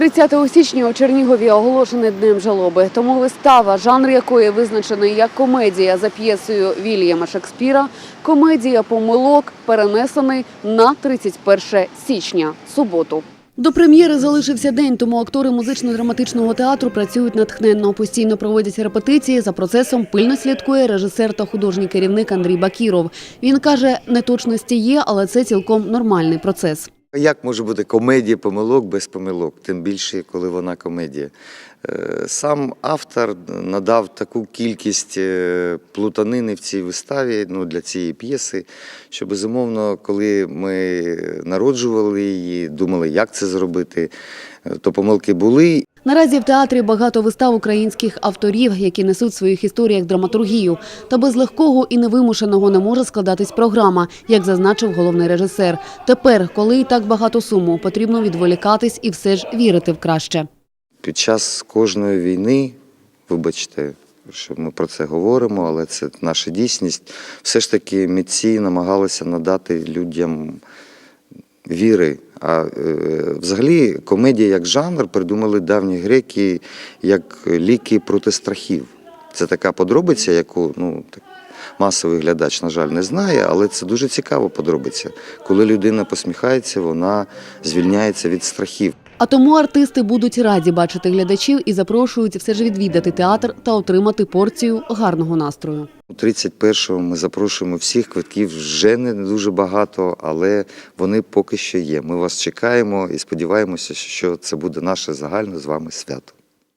30 січня у Чернігові оголошений днем жалоби. Тому вистава, жанр якої визначений як комедія за п'єсою Вільяма Шекспіра, комедія помилок перенесений на 31 січня, суботу. До прем'єри залишився день, тому актори музично-драматичного театру працюють натхненно. Постійно проводять репетиції. За процесом пильно слідкує режисер та художній керівник Андрій Бакіров. Він каже, неточності є, але це цілком нормальний процес. Як може бути комедія помилок без помилок, тим більше, коли вона комедія. Е, Сам автор надав таку кількість е, плутанини в цій виставі ну, для цієї п'єси, що безумовно, коли ми народжували її, думали, як це зробити, е, то помилки були. Наразі в театрі багато вистав українських авторів, які несуть в своїх історіях драматургію. Та без легкого і невимушеного не може складатись програма, як зазначив головний режисер. Тепер, коли і так багато суму, потрібно відволікатись і все ж вірити в краще. Під час кожної війни, вибачте, що ми про це говоримо, але це наша дійсність. Все ж таки митці намагалися надати людям віри. А е, взагалі комедія як жанр придумали давні греки як ліки проти страхів. Це така подробиця, яку ну, так, масовий глядач, на жаль, не знає, але це дуже цікава подробиця. Коли людина посміхається, вона звільняється від страхів. А тому артисти будуть раді бачити глядачів і запрошують все ж відвідати театр та отримати порцію гарного настрою. У 31-го ми запрошуємо всіх квитків вже не дуже багато, але вони поки що є. Ми вас чекаємо і сподіваємося, що це буде наше загальне з вами свято.